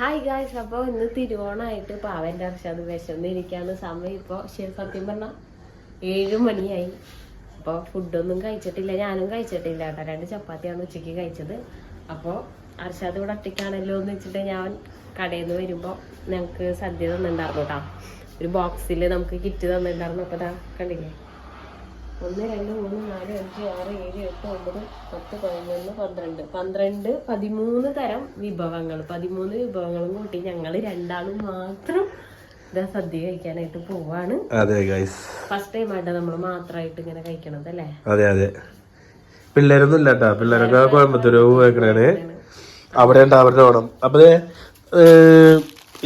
Hi guys അപ്പോൾ ഇന്ന് തിരുവോണമായിട്ട് പാവന്റെ അർഷാദ് വിശന്നിരിക്കാന്ന് സമയം ഇപ്പോൾ ശരി സത്യം പറഞ്ഞാൽ ഏഴ് മണിയായി. അപ്പോൾ ഫുഡൊന്നും കഴിച്ചിട്ടില്ല ഞാനും കഴിച്ചിട്ടില്ല കേട്ടോ. രണ്ട് ചപ്പാത്തിയാണ് ഉച്ചയ്ക്ക് കഴിച്ചത്. അപ്പോൾ അർഷാദ് ഇവിടെ ഒറ്റയ്ക്കാണല്ലോ എന്ന് വെച്ചിട്ട് ഞാൻ കടയിൽ നിന്ന് വരുമ്പോൾ ഞങ്ങൾക്ക് സദ്യ തന്നിട്ടുണ്ടായിരുന്നു കേട്ടോ. ഒരു ബോക്സിൽ നമുക്ക് കിറ്റ് തന്നിട്ടുണ്ടായിരുന്നു. അപ്പോൾ കണ്ടില്ലേ? ഒന്ന് രണ്ട് മൂന്ന് നാല് അഞ്ച് ആറ് ഏഴ് എട്ട് ഒമ്പത് പത്ത് പതിനൊന്ന് പന്ത്രണ്ട്. പന്ത്രണ്ട് പതിമൂന്ന് തരം വിഭവങ്ങൾ. പതിമൂന്ന് വിഭവങ്ങളും കൂട്ടി ഞങ്ങൾ രണ്ടാളും മാത്രം ഇതാ സദ്യ കഴിക്കാനായിട്ട് പോവാണ്. അതെ ഗൈസ് ഫസ്റ്റ് ടൈം ആയിട്ട് നമ്മൾ മാത്രമായിട്ട് ഇങ്ങനെ കഴിക്കണത് അല്ലേ? അതെ അതെ. പിള്ളേരൊന്നും ഇല്ല കേട്ടാ പിള്ളേരൊക്കെ കോയമ്പത്തൂർ പോയേക്കണേ അവിടെ ഉണ്ട് അവരുടെ ഓണം. അപ്പൊ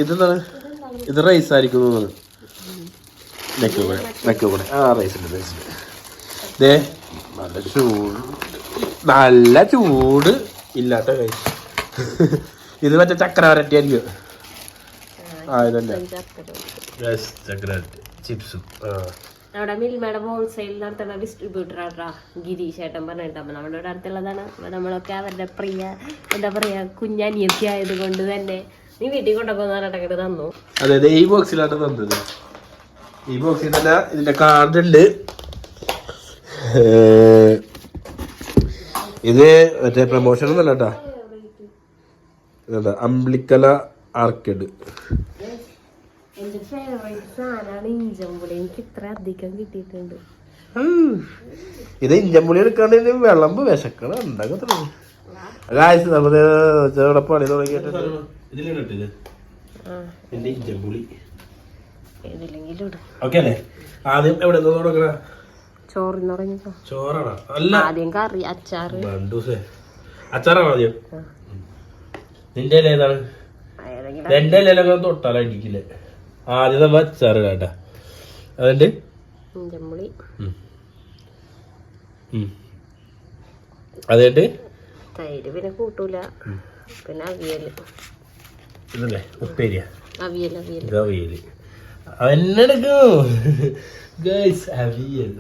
ഇതെന്താണ്? ഇത് റൈസ് ആയിരിക്കും നെക്ക് കൂടെ നെക്ക് കൂടെ. ആ റൈസ് ഉണ്ട് റൈസ് ഉണ്ട്. ദേ. നല്ല ചൂട്. നല്ല ചൂട്. ഇല്ലാത്ത കഴിച്ച്. ഇത് മറ്റേ ചക്ര വരട്ടി ആയിരിക്കും. ആ ഇതന്നെ. ചക്ര വരട്ടി ചിപ്സും ആ. അവിടെ മിൽമയുടെ ഹോൾസെയിൽ നടത്തുന്ന ഡിസ്ട്രിബ്യൂട്ടർ ആട്ടാ ഗിരീഷ് ഏട്ടൻ പറഞ്ഞിട്ട് അപ്പൊ നമ്മുടെ ഇവിടെ അടുത്തുള്ളതാണ്. നമ്മളൊക്കെ അവരുടെ പ്രിയ എന്താ പറയാ കുഞ്ഞനിയത്തി ആയത് തന്നെ നീ വീട്ടിൽ തന്നു. അതെ ഈ ബോക്സിലാണ് തന്നത്. ഈ ബോക്സിൽ തന്നെ ഇതിന്റെ കാർഡ് ഉണ്ട്. ഏർ, ഇത് മറ്റേ പ്രമോഷൻ ഒന്നല്ല കേട്ടാ ഇതെന്താ അമ്പ്ലിക്കല ആർക്കേഡ് എന്റെ ഫേവറേറ്റ് സാധനമാണ് ഇഞ്ചമ്പുളി എനിക്ക് ഇത്ര അധികം കിട്ടിയിട്ടുണ്ട്. ഇത് ഇഞ്ചമ്പുളി എടുക്കാണ്ട് വെള്ളം വിളമ്പ് വിശക്കണ. നമ്മൾ ചെറുടെ പണി തുടങ്ങിയിട്ടുണ്ട്. അല്ലേ? ആദ്യം എവിടെ നിന്ന് തുടങ്ങണ? ചോറിന്ന് ചോറാണോ? അല്ല. ആദ്യം കറി അച്ചാറ്. ബണ്ടൂസേ. അച്ചാറാണോ ആദ്യം. നിന്റെ ഏതാണ്? എന്റെ ഇലയിലൊക്കെ തൊട്ടാലോ ഇടിക്കില്ലേ ആദ്യം നമ്മൾ അച്ചാറ് കേട്ടാ. അതുണ്ട് അതുകൊണ്ട് തൈര് പിന്നെ കൂട്ടൂല. പിന്നെ അവിയൽ. ഇതല്ലേ? ഉപ്പേരിയ. അവിയൽ അവിയൽ അവിയൽ ഗൈസ് അവിയൽ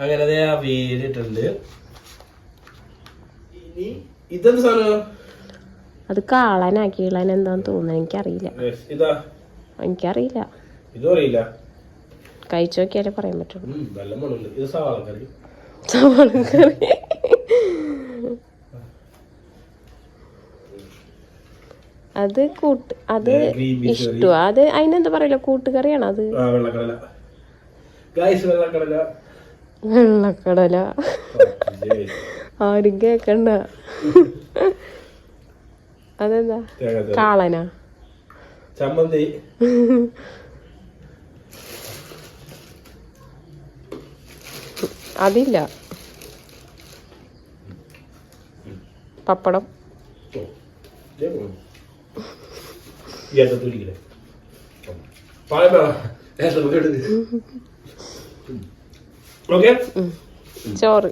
അങ്ങനെ അതേ വേരിട്ടുണ്ട് ഇനി ഇതെന്ത് സാധനം? അത് കാളനാ ഇളാൻ എന്താന്ന് തോന്നുന്നു. എനിക്കറിയില്ല. ഇതാ. എനിക്കറിയില്ല. ഇതും അറിയില്ല. കഴിച്ചു നോക്കിയാലേ പറയാൻ പറ്റുള്ളൂ. നല്ല മണമുണ്ട്. ഇത് സവാള കറി. സവാള കറി. അത് കൂട്ട് അത് green ഇഷ്ടമാ അത് അതിനെന്താ പറയില്ല? കൂട്ടുകറിയാണ് അത്? ആ വെള്ളക്കടല. വെള്ളക്കടല. വെള്ളക്കടല. ആരും കേക്കണ്ട. അതെന്താ? കാളനാ. ചമ്മന്തി. അതില്ല. പപ്പടം. പാലം ഓക്കെ ചോറ്.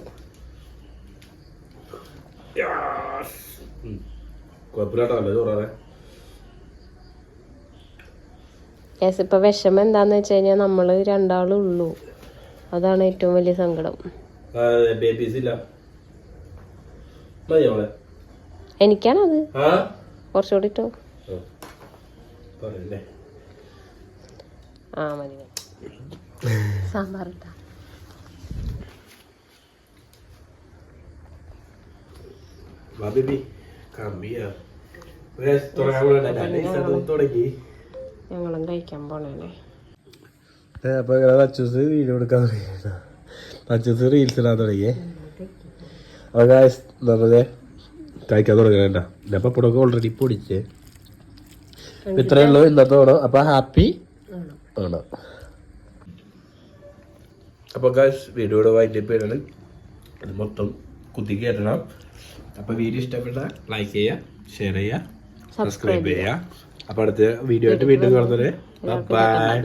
യെസ് ഇപ്പൊ വിഷമം എന്താന്ന് വെച്ച് കഴിഞ്ഞാൽ നമ്മൾ രണ്ടാളും ഉള്ളൂ. അതാണ് ഏറ്റവും വലിയ സങ്കടം. എനിക്കാണത്. ആ? കുറച്ചുകൂടി ഇട്ടോ. ആ. മതി മതി. സാമ്പാർ ഇട്ടാ. കമ്മിയാ തുടങ്ങാൻ പോകണ്ട ഞങ്ങളും കഴിക്കാൻ പോണേ അപ്പൊ അച്ചൂസ് വീഡിയോ എടുക്കാൻ തുടങ്ങി അച്ചൂസ് റീൽസ് ഇടാൻ തുടങ്ങിയേ അപ്പൊ guys, നമ്മൾ കഴിക്കാൻ അപ്പൊ ഇപ്പൊക്കെ ഓൾറെഡി പൊടിച്ചേ. ഇത്രേ ഇത്രയേ ഉള്ളൂ ഇന്നത്തെ ഓണം. അപ്പൊ ഹാപ്പി ഓണം. അപ്പൊ ഗായ്സ് വീഡിയോയുടെ വൈൻഡപ്പ് ചെയ്യണം ഇത് മൊത്തം കുത്തി കയറ്റണം അപ്പൊ വീഡിയോ ഇഷ്ടപ്പെട്ട ലൈക്ക് ചെയ്യുക ഷെയർ ചെയ്യുക സബ്സ്ക്രൈബ് ചെയ്യുക. അപ്പൊ അടുത്ത വീഡിയോ ആയിട്ട് വീണ്ടും കാണുന്നത് ബൈ